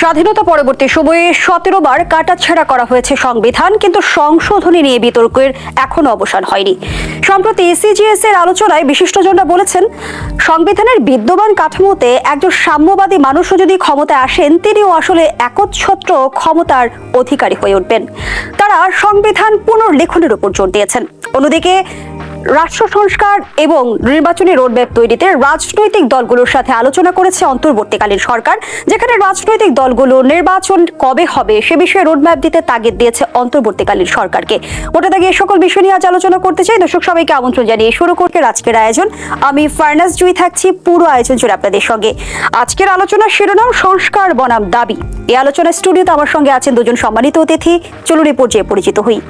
স্বাধীনতা পরবর্তী সময়ে সতেরো বার কাটাছেড়া করা হয়েছে সংবিধান, কিন্তু সংশোধনী নিয়ে বিতর্কের এখনও অবসান হয়নি। সম্প্রতি সিজিএস এর আলোচনায় বিশিষ্টজনরা বলেছেন, সংবিধানের বিদ্যমান কাঠামোতে একজন সাম্যবাদী মানুষও যদি ক্ষমতায় আসেন, তিনিও আসলে একচ্ছত্র ক্ষমতার অধিকারী হয়ে উঠবেন। তারা সংবিধান পুনর্লেখনের উপর জোর দিয়েছেন। অন্যদিকে রাষ্ট্র সংস্কার এবং নির্বাচনী রোডম্যাপ তৈরিতে রাজনৈতিক দলগুলোর সাথে আলোচনা করেছে অন্তর্বর্তীকালীন সরকার, যেখানে রাজনৈতিক দলগুলো নির্বাচন কবে হবে সে বিষয়ে রোডম্যাপ দিতে তাগিদ দিয়েছে অন্তর্বর্তীকালীন সরকারকে। ওটা দাগে সকল বিষয় নিয়ে আজ আলোচনা করতে চাই। দর্শক, সবাইকে আমন্ত্রণ জানিয়ে শুরু করতে আজকের আয়োজন। আমি ফার্নাস জুই থাকছি, পুরো আয়োজন জুড়ে আপনাদের সঙ্গে। আজকের আলোচনার শিরোনাম, সংস্কার বনাম দাবি। এই আলোচনা স্টুডিওতে আমার সঙ্গে আছেন দুজন সম্মানিত অতিথি। চলুন এই পর্যায়ে পরিচিত হই।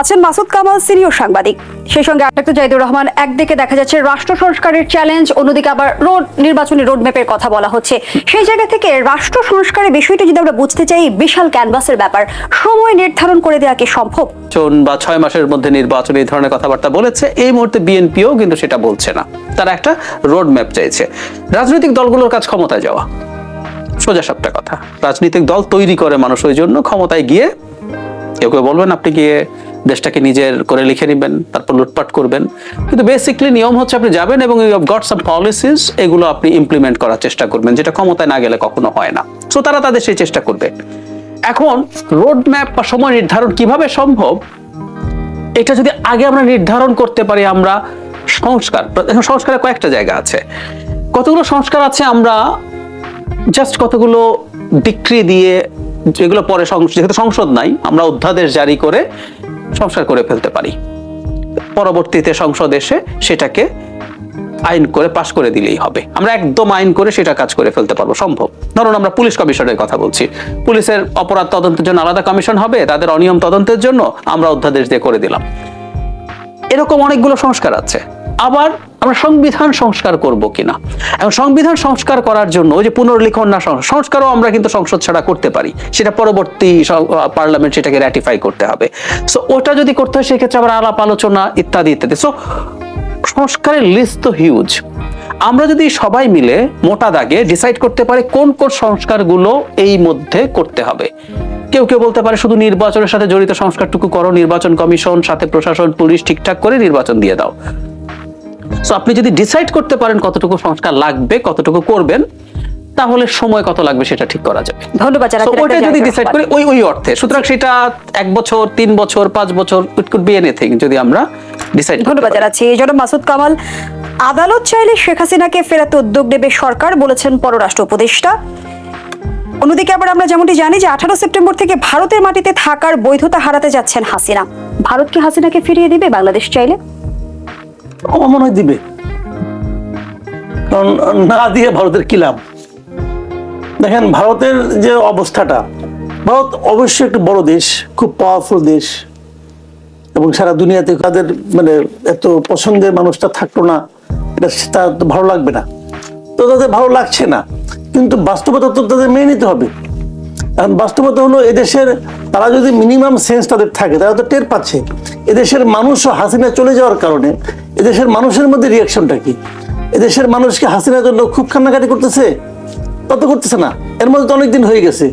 আছেন মাসুদ কামাল, সিনিয়র সাংবাদিক। সেই সঙ্গে আটাক্ত জাহিদুর রহমান, একদিকে দেখা যাচ্ছে রাষ্ট্র সংস্কারের চ্যালেঞ্জ অন্যদিকে আবার রোড, নির্বাচনী রোডম্যাপের কথা বলা হচ্ছে। সেই জায়গা থেকে রাষ্ট্র সংস্কারের বিষয়টা যদি আমরা বুঝতে চাই, বিশাল ক্যানভাসের ব্যাপার। সময় নির্ধারণ করে দেওয়া কি সম্ভব? বা ছয় মাসের মধ্যে নির্বাচন এই ধরনের কথাবার্তা বলেছে, এই মুহূর্তে বিএনপিও কিন্তু সেটা বলছে না। তারা একটা রোড ম্যাপ চাইছে। রাজনৈতিক দলগুলোর কাজ ক্ষমতায় যাওয়া। সোজা সবটা কথা। রাজনৈতিক দল তৈরি করে মানুষ ওই জন্য ক্ষমতায় গিয়ে, কেউ কেউ বলবেন, আপনি গিয়ে দেশটাকে নিজের করে লিখে নেবেন, তারপর লুটপাট করবেন। কিন্তু বেসিকলি নিয়ম হচ্ছে আপনি যাবেন এবং ইউ গট সাম পলিসিস এগুলো আপনি ইমপ্লিমেন্ট করার চেষ্টা করবেন, যেটা ক্ষমতায় না গেলে কখনো হয় না। সো তারা তাদের সেই চেষ্টা করবে। এখন রোড ম্যাপ বা সময় নির্ধারণ কীভাবে সম্ভব? এটা যদি আগে আমরা নির্ধারণ করতে পারি আমরা, সংস্কার, এখন সংস্কারের কয়েকটা জায়গা আছে। কতগুলো সংস্কার আছে আমরা জাস্ট কতগুলো ডিক্রি দিয়ে, যেগুলো পরে যেহেতু সংসদ নাই, আমরা অধ্যাদেশ জারি করে সংস্কার করে ফেলতে পারি। পরবর্তীতে সংসদ এসে সেটাকে আইন করে পাশ করে দিলেই হবে। আমরা একদম আইন করে সেটা কাজ করে ফেলতে পারব, সম্ভব। ধরুন আমরা পুলিশ কমিশনের কথা বলছি। পুলিশের অপরাধ তদন্তের জন্য আলাদা কমিশন হবে, তাদের অনিয়ম তদন্তের জন্য আমরা অধ্যাদেশ দিয়ে করে দিলাম। এরকম অনেকগুলো সংস্কার আছে। আবার আমরা সংবিধান সংস্কার করব কিনা? এবং সংবিধান সংস্কার করার জন্য যে পুনর্লিখন না সংস্কারও আমরা কিন্তু সংসদ ছাড়া করতে পারি। সেটা পরবর্তী পার্লামেন্ট সেটাকে র্যাটিফাই করতে হবে। সো ওটা যদি করতে হয়, সেক্ষেত্রে আবার আলাপ আলোচনা ইত্যাদি ইত্যাদি। সো সংস্কারের লিস্ট তো হিউজ আমরা যদি সবাই মিলে মোটা দাগে ডিসাইড করতে পারি কোন কোন সংস্কারগুলো এই মধ্যে করতে হবে। কেউ কেউ বলতে পারে শুধু নির্বাচনের সাথে জড়িত সংস্কারটুকু করো, নির্বাচন কমিশন, সাথে প্রশাসন, পুলিশ ঠিকঠাক করে নির্বাচন দিয়ে দাও। সো আপনি যদি ডিসাইড করতে পারেন কতটুকু সংস্কার লাগবে কতটুকু করবেন তাহলে সময় কত লাগবে সেটা ঠিক করা যাবে। ধন্যবাদ জানাচ্ছি যদি ডিসাইড। করি ওই ওই অর্থে। সুতরাং সেটা এক বছর তিন বছর পাঁচ বছর ইট কুড বি এনিথিং যদি আমরা ডিসাইড ধন্যবাদ জানাচ্ছি। এই জন্য মাসুদ কামাল আদালত চাইলে শেখ হাসিনাকে ফেরাতে উদ্যোগ নেবে সরকার বলেছেন পররাষ্ট্র উপদেষ্টা। অন্যদিকে আবার আমরা যেমনটি জানি যে আঠারো সেপ্টেম্বর থেকে ভারতের মাটিতে থাকার বৈধতা হারাতে যাচ্ছেন হাসিনা। ভারত কি হাসিনাকে ফিরিয়ে দিবে? বাংলাদেশ চাইলে। আমার মনে হয় দিবে। কারণ না দিয়ে ভারতের কি লাভ? দেখেন, ভারতের যে অবস্থাটা, ভারত অবশ্যই একটি বড় দেশ, খুব পাওয়ারফুল দেশ, এবং সারা দুনিয়াতে তাদের মানে এত পছন্দের মানুষটা থাকল না, এটা তার ভালো লাগবে না। তো তাদের ভালো লাগছে না, কিন্তু বাস্তবতা তো তাদের মেনে নিতে হবে। এখন বাস্তবতা হলো এদেশের তারা যদি মিনিমাম সেন্স তাদের থাকে, তারা তো টের পাচ্ছে। এদেশের মানুষও হাসিনা চলে যাওয়ার কারণে এদেশের মানুষের মধ্যে রিয়াকশনটা কি? এদেশের মানুষকে হাসিনার জন্য খুব কান্নাকাটি করতেছে? তা তো করতেছে না। এর মধ্যে তো অনেকদিন হয়ে গেছে।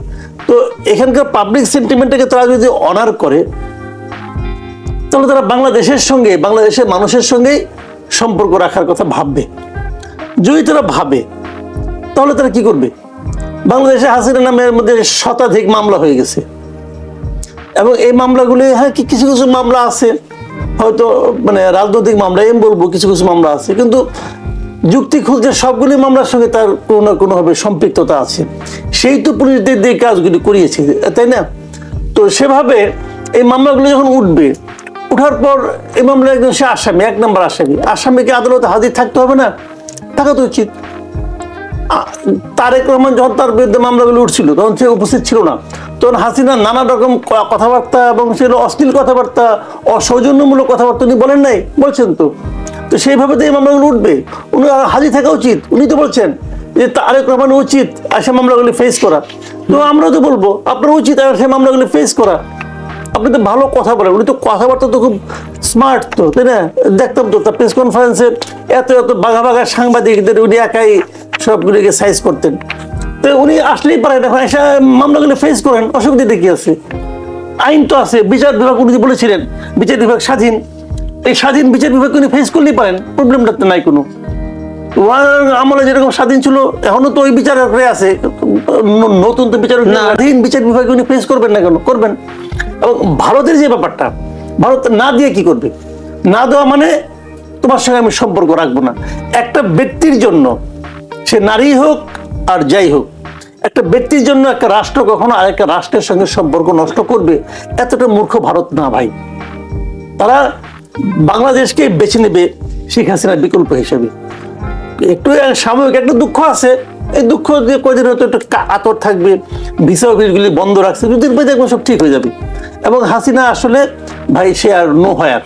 তো এখানকার পাবলিক সেন্টিমেন্টটাকে তারা যদি অনার করে, তাহলে তারা বাংলাদেশের সঙ্গে, বাংলাদেশের মানুষের সঙ্গেই সম্পর্ক রাখার কথা ভাববে। যদি তারা ভাবে, তাহলে তারা কি করবে? বাংলাদেশে হাসিনা নামের মধ্যে শতাধিক মামলা হয়ে গেছে। এবং এই মামলাগুলি হ্যাঁ কিছু কিছু মামলা আছে, হয়তো মানে রাজনৈতিক মামলা, এম বলব, কিছু কিছু মামলা আছে। কিন্তু যুক্তি খুঁজতে সবগুলি মামলার সঙ্গে তার কোনো না কোনোভাবে সম্পৃক্ততা আছে। সেই তো পুলিশদের দিয়ে কাজগুলি করিয়েছে, তাই না? তো সেভাবে এই মামলাগুলো যখন উঠবে, উঠার পর এই মামলা একজন সে আসামি, এক নম্বর আসামি। আসামিকে আদালতে হাজির থাকতে হবে না? থাকা তো উচিত। তারেক রহমান যখন তার বিরুদ্ধে মামলাগুলো উঠছিল, তখন সে উপস্থিত ছিল না। তখন হাসিনা নানা রকম কথাবার্তা এবং সেগুলো অশ্লীল কথাবার্তা, অসৌজন্যমূলক কথাবার্তা উনি বলেন নাই, বলছেন তো। তো সেইভাবে তো এই মামলাগুলো উঠবে। উনি হাজির থাকা উচিত। উনি তো বলছেন যে তারেক রহমান উচিত আর সে মামলাগুলি ফেস করা। তো আমরাও তো বলব, আপনার উচিত সে মামলাগুলি ফেস করা। আপনি তো ভালো কথা বলেন, উনি তো কথাবার্তা তো খুব স্মার্ট তো, তাই না? দেখতাম তো তার প্রেস কনফারেন্সে এত এত বাঘা বাঘা সাংবাদিকদের উনি একাই সবগুলিকে সাইজ করতেন। তো উনি আসলেই পারেন এখন এসে মামলাগুলো ফেস করেন অসুবিধা কি আছে? আইন তো আছে বিচার বিভাগ উনি বলেছিলেন বিচার বিভাগ স্বাধীন। এই স্বাধীন বিচার বিভাগ উনি ফেস করলেই পারেন প্রবলেমটা তো নাই কোনো। ওয়ার আমলে যেরকম স্বাধীন ছিল এখনও তো ওই বিচারকরা আছে। নতুন তো বিচারক না। স্বাধীন বিচার বিভাগে উনি ফেস করবেন না কেন? করবেন। এবং ভারতের যে ব্যাপারটা ভারত না দিয়ে কি করবে? না দেওয়া মানে তোমার সঙ্গে আমি সম্পর্ক রাখব না। একটা ব্যক্তির জন্য সে নারী হোক আর যাই হোক, একটা ব্যক্তির জন্য একটা রাষ্ট্র কখনো আরেকটা রাষ্ট্রের সঙ্গে সম্পর্ক নষ্ট করবে, এতটা মূর্খ ভারত না ভাই। তারা বাংলাদেশকে বেছে নেবে শেখ হাসিনার বিকল্প হিসেবে। একটু সাময়িক একটা দুঃখ আছে, এই দুঃখ দিয়ে কয়দিন হয়তো একটু আতর থাকবে, ভিসা অফিসগুলি বন্ধ রাখছে, দুদিন পরে দেখব সব ঠিক হয়ে যাবে। এবং হাসিনা আসলে ভাই সে আর নো হয় আর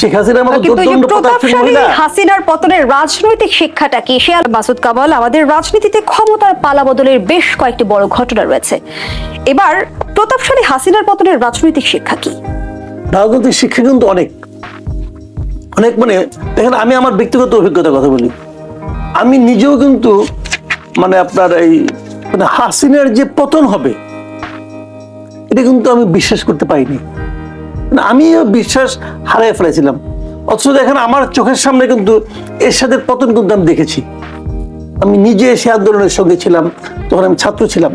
শেখ হাসিনার মতো দুর্দণ্ড প্রতাপশালী হাসিনার পতনের রাজনৈতিক শিক্ষাটা কি? আর মাসুদ কামাল আমাদের রাজনীতিতে ক্ষমতার পালাবদলের বেশ কয়েকটি বড় ঘটনা রয়েছে। এবার প্রতাপশালী হাসিনার পতনের রাজনৈতিক শিক্ষা কি? রাজনৈতিক শিক্ষা কিন্তু অনেক। অনেক মানে দেখেন আমি আমার ব্যক্তিগত অভিজ্ঞতার কথা বলি। আমি নিজেও কিন্তু মানে আপনার এই মানে হাসিনার যে পতন হবে এটা কিন্তু আমি বিশ্বাস করতে পারিনি। আমিও বিশ্বাস হারিয়ে ফেলেছিলাম। অথচ দেখেন আমার চোখের সামনে কিন্তু এরশাদের পতন কিন্তু আমি দেখেছি। আমি নিজে এসে আন্দোলনের সঙ্গে ছিলাম, তখন আমি ছাত্র ছিলাম।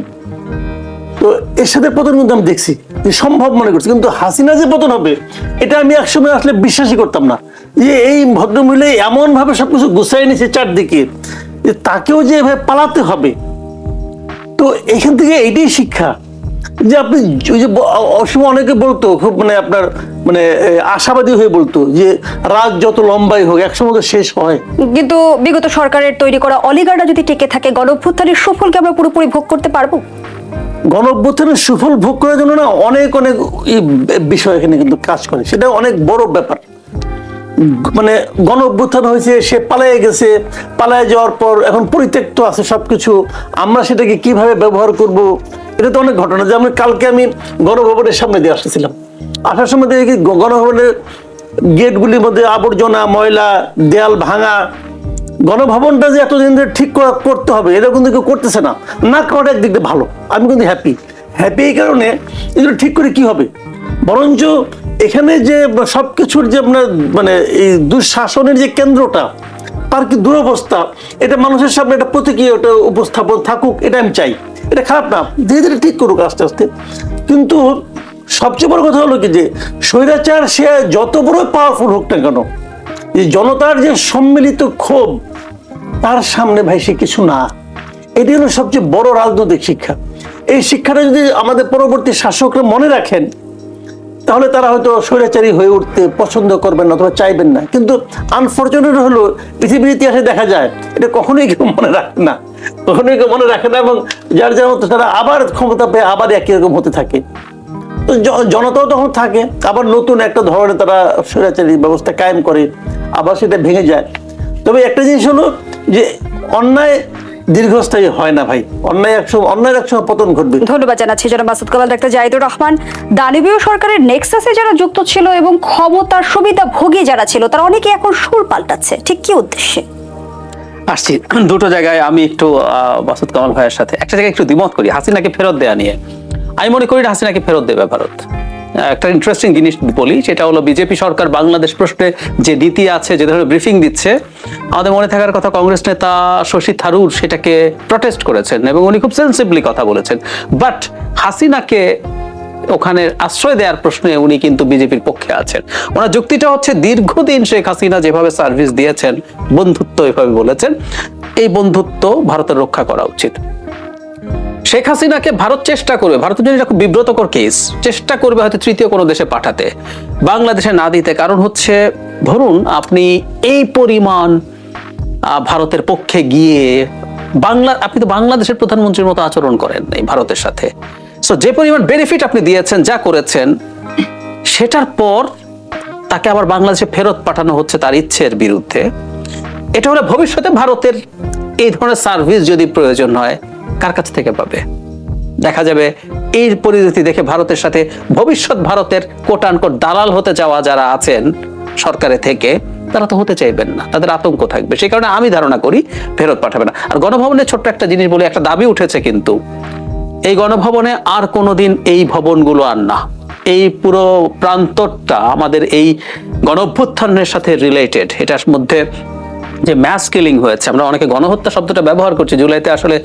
তো এর সাথে পতন কিন্তু আমি দেখছি, যে সম্ভব মনে করছি। কিন্তু হাসিনা যে পতন হবে, এটা আমি একসময় আসলে বিশ্বাসই করতাম না। যে এই ভদ্রমহিলা এমন ভাবে সবকিছু গুছাই নিছে চারদিকে, যে তাকেও যে এভাবে পালাতে হবে। তো এখান থেকে এইটাই শিক্ষা। যে আপনি ওই যে ব- অ- অসময় অনেকে বলতো খুব মানে আপনার মানে আশাবাদী হয়ে বলতো যে রাত যত লম্বাই হোক একসময় তো শেষ হয়। কিন্তু বিগত সরকারের তৈরি করা অলিগাররা যদি টিকে থাকে গণঅভ্যুত্থানের সুফলকে আমরা পুরোপুরি ভোগ করতে পারব? গণ অভ্যুত্থানের সুফল ভোগ করার জন্য না অনেক অনেক বিষয় এখানে কিন্তু কাজ করে। সেটা অনেক বড় ব্যাপার। মানে গণ অভ্যুত্থান হয়েছে, সে পালিয়ে গেছে পালিয়ে যাওয়ার পর এখন পরিত্যক্ত আছে সবকিছু। আমরা সেটাকে কীভাবে ব্যবহার করব, এটা তো অনেক ঘটনা। যেমন কালকে আমি গণভবনের সামনে দিয়ে আসতেছিলাম। আসার সময় দেখি গণভবনের গেটগুলির মধ্যে আবর্জনা, ময়লা, দেয়াল ভাঙা। গণভবনটা যে এতদিন ধরে ঠিক করা করতে হবে, এটা কিন্তু কেউ করতেছে না। না করাটা একদিক দিয়ে ভালো। আমি কিন্তু হ্যাপি হ্যাপি এই কারণে এগুলো ঠিক করে কি হবে? বরঞ্চ এখানে যে সবকিছুর যে আপনার মানে এই দুঃশাসনের যে কেন্দ্রটা, তার কি দুরবস্থা? এটা মানুষের সামনে একটা প্রতীকী উপস্থাপন থাকুক, এটা আমি চাই। এটা খারাপ না, ধীরে ধীরে ঠিক করুক আস্তে আস্তে। কিন্তু সবচেয়ে বড় কথা হলো কি যে, স্বৈরাচার সে যত বড় পাওয়ারফুল হোক না কেন যে জনতার যে সম্মিলিত ক্ষোভ, তার সামনে ভাই সে কিছু না। এটি হলো সবচেয়ে বড় রাজনৈতিক শিক্ষা। এই শিক্ষাটা যদি আমাদের পরবর্তী শাসকরা মনে রাখেন তাহলে তারা হয়তো স্বৈরাচারী হয়ে উঠতে পছন্দ করবেন না অথবা চাইবেন না। কিন্তু আনফর্চুনেট হলো, পৃথিবীর ইতিহাসে দেখা যায়, এটা কখনোই কেউ মনে রাখে না। কখনোই কেউ মনে রাখে না এবং যার যার মতো তারা আবার ক্ষমতা পেয়ে আবার একই রকম হতে থাকে। তো জনতাও তখন থাকে, আবার নতুন একটা ধরনের তারা স্বৈরাচারী ব্যবস্থা কায়েম করে, আবার সেটা ভেঙে যায়। তবে একটা জিনিস হলো যে, অন্যায় দীর্ঘস্থায়ী হয় না ভাই। অন্যায় একসময় অন্যায়ের একসময় পতন ঘটবে। ধন্যবাদ জানাচ্ছি জনাব মাসুদ কামাল ডাক্তার জাহিদুর রহমান। দানবীয় সরকারের নেক্সাসে যারা যুক্ত ছিল এবং ক্ষমতার সুবিধা ভোগী যারা ছিল তারা অনেকে এখন সুর পাল্টাচ্ছে। ঠিক কি উদ্দেশ্যে? আসছি। দুটো জায়গায় আমি একটু আহ, মাসুদ কামাল ভাইয়ের সাথে একটা জায়গায় একটু দ্বিমত করি। হাসিনাকে ফেরত দেয়া নিয়ে। আমি মনে করি না হাসিনাকে ফেরত দেবে ভারত। একটা ইন্টারেস্টিং জিনিস বলি, সেটা হলো বিজেপি সরকার বাংলাদেশ প্রশ্নে যে নীতি আছে, যে ধরনের ব্রিফিং দিচ্ছে, আমাদের মনে থাকার কথা কংগ্রেস নেতা শশী থারুর সেটাকে প্রটেস্ট করেছেন এবং উনি খুব সেন্সিবলি কথা বলেছেন। বাট হাসিনাকে ওখানে আশ্রয় দেওয়ার প্রশ্নে উনি কিন্তু বিজেপির পক্ষে আছেন। ওনার যুক্তিটা হচ্ছে দীর্ঘদিন শেখ হাসিনা যেভাবে সার্ভিস দিয়েছেন, বন্ধুত্ব এভাবে বলেছেন, এই বন্ধুত্ব ভারতের রক্ষা করা উচিত। শেখ হাসিনাকে ভারত চেষ্টা করবে, ভারতের জন্য এটা খুব বিব্রতকর কেস চেষ্টা করবে হয়তো তৃতীয় কোনো দেশে পাঠাতে। বাংলাদেশে না দিতে, কারণ হচ্ছে, ধরুন আপনি এই পরিমাণ ভারতের পক্ষে গিয়ে বাংলা, আপনি তো বাংলাদেশের প্রধানমন্ত্রীর মতো আচরণ করেন এই ভারতের সাথে। সো যে পরিমাণ বেনিফিট আপনি দিয়েছেন, যা করেছেন, সেটার পর তাকে আবার বাংলাদেশে ফেরত পাঠানো হচ্ছে তার ইচ্ছের বিরুদ্ধে। এটা হলে ভবিষ্যতে ভারতের এই ধরনের সার্ভিস যদি প্রয়োজন হয় কার কাছ থেকে পাবে? দেখা যাবে এই পরিস্থিতি দেখে ভারতের সাথে ভবিষ্যৎ ভারতের কোটানকোট দালাল হতে যাওয়া যারা আছেন সরকারে থেকে, তারা তো হতে চাইবেন না। তাদের আতঙ্ক থাকবে। সেই কারণে আমি ধারণা করি ফেরত পাঠাবে না। আর গণভবনের ছোট্ট একটা জিনিস বলে একটা দাবি উঠেছে কিন্তু, এই গণভবনে আর কোনোদিন এই ভবনগুলো আর না। এই পুরো প্রান্তরটা আমাদের এই গণঅভ্যুত্থানের সাথে রিলেটেড এটার মধ্যে যে ম্যাস কিলিং হয়েছে, আমরা অনেকে গণহত্যা শব্দটা ব্যবহার করছি, জুলাইতে আসলে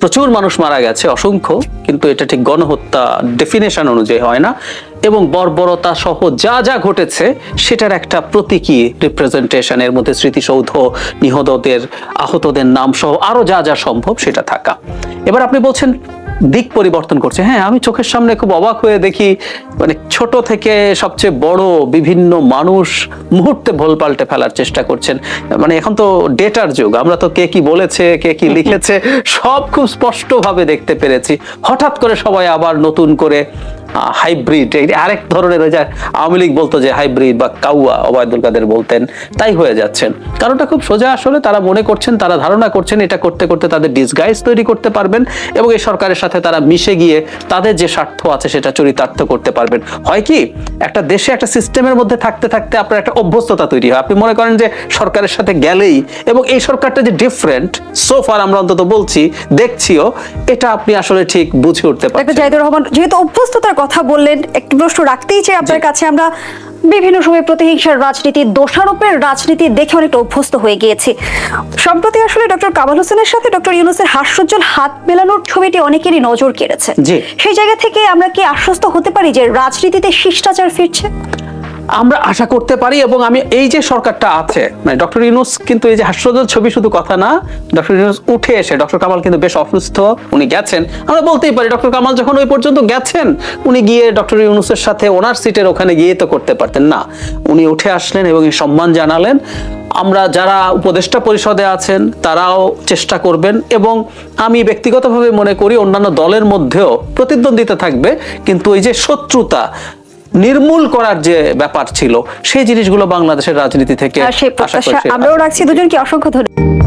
প্রচুর মানুষ মারা গেছে, অসংখ্য, কিন্তু এটা ঠিক গণহত্যা ডেফিনেশন অনুযায়ী হয় না, এবং বর্বরতা সহ যা যা ঘটেছে, সেটার একটা প্রতীকী রিপ্রেজেন্টেশনের মধ্যে স্মৃতিসৌধ, নিহতদের, আহতদের নাম সহ আরও যা যা সম্ভব সেটা থাকা। এবার আপনি বলছেন দিক পরিবর্তন করছে। হ্যাঁ আমি চোখের সামনে খুব অবাক হয়ে দেখি মানে ছোট থেকে সবচেয়ে বড় বিভিন্ন মানুষ মুহূর্তে ভোল পাল্টে ফেলার চেষ্টা করছেন। মানে এখন তো ডেটার যুগ, আমরা তো কে কি বলেছে, কে কি লিখেছে, সব খুব স্পষ্টভাবে দেখতে পেরেছি। হঠাৎ করে সবাই আবার নতুন করে হাইব্রিড। আরেক ধরনের ওই যে আওয়ামী লীগ বলতো যে হাইব্রিড বা কাউয়া ওবায়দুল কাদের বলতেন তাই হয়ে যাচ্ছেন। কারণটা খুব সোজা আসলে তারা মনে করছেন তারা ধারণা করছেন এটা করতে করতে তাদের ডিসগাইজ তৈরি করতে পারবেন এবং এই সরকারের সাথে তারা মিশে গিয়ে তাদের যে স্বার্থ আছে সেটা চরিতার্থ করতে পারবেন। হয় কি? একটা দেশে একটা সিস্টেমের মধ্যে থাকতে থাকতে আপনার একটা অভ্যস্ততা তৈরি হয়। আপনি মনে করেন যে সরকারের সাথে গেলেই এবং এই সরকারটা যে ডিফারেন্ট সোফার আমরা অন্তত বলছি দেখছিও এটা আপনি আসলে ঠিক বুঝে উঠতে জাহিদুর রহমান যেহেতু অভ্যস্ততার কথা বললেন একটু প্রশ্ন রাখতেই চাই আপনার কাছে। আমরা বিভিন্ন সময় প্রতিহিংসার রাজনীতি দোষারোপের রাজনীতি দেখে অনেকটা অভ্যস্ত হয়ে গিয়েছি। সম্প্রতি আসলে ডক্টর কামাল হোসেনের সাথে ডক্টর ইউনুসের হাস্যজ্জ্বল হাত মেলানোর ছবিটি অনেকেরই নজর কেড়েছে। সেই জায়গা থেকে আমরা কি আশ্বস্ত হতে পারি যে রাজনীতিতে শিষ্টাচার ফিরছে? আমরা আশা করতে পারি এবং আমি এই যে সরকারটা আছে মানে ডক্টর ইউনুস কিন্তু এই যে হাস্যজ্জ্বল ছবি শুধু কথা না, ডক্টর ইউনুস উঠে এসে, ডক্টর কামাল কিন্তু বেশ অসুস্থ, উনি গেছেন। আমরা বলতেই পারি, ডক্টর কামাল যখন ওই পর্যন্ত গেছেন, উনি গিয়ে ডক্টর ইউনুসের সাথে ওনার সিটের ওখানে গিয়ে তো করতে পারতেন না। উনি উঠে আসলেন এবং সম্মান জানালেন। আমরা যারা উপদেষ্টা পরিষদে আছেন, তারাও চেষ্টা করবেন এবং আমি ব্যক্তিগতভাবে মনে করি অন্যান্য দলের মধ্যেও প্রতিদ্বন্দ্বিতা থাকবে, কিন্তু এই যে শত্রুতা নির্মূল করার যে ব্যাপার ছিল সেই জিনিসগুলো বাংলাদেশের রাজনীতি থেকে আমরাও রাখছি। দুজনকে অসংখ্য ধন্যবাদ।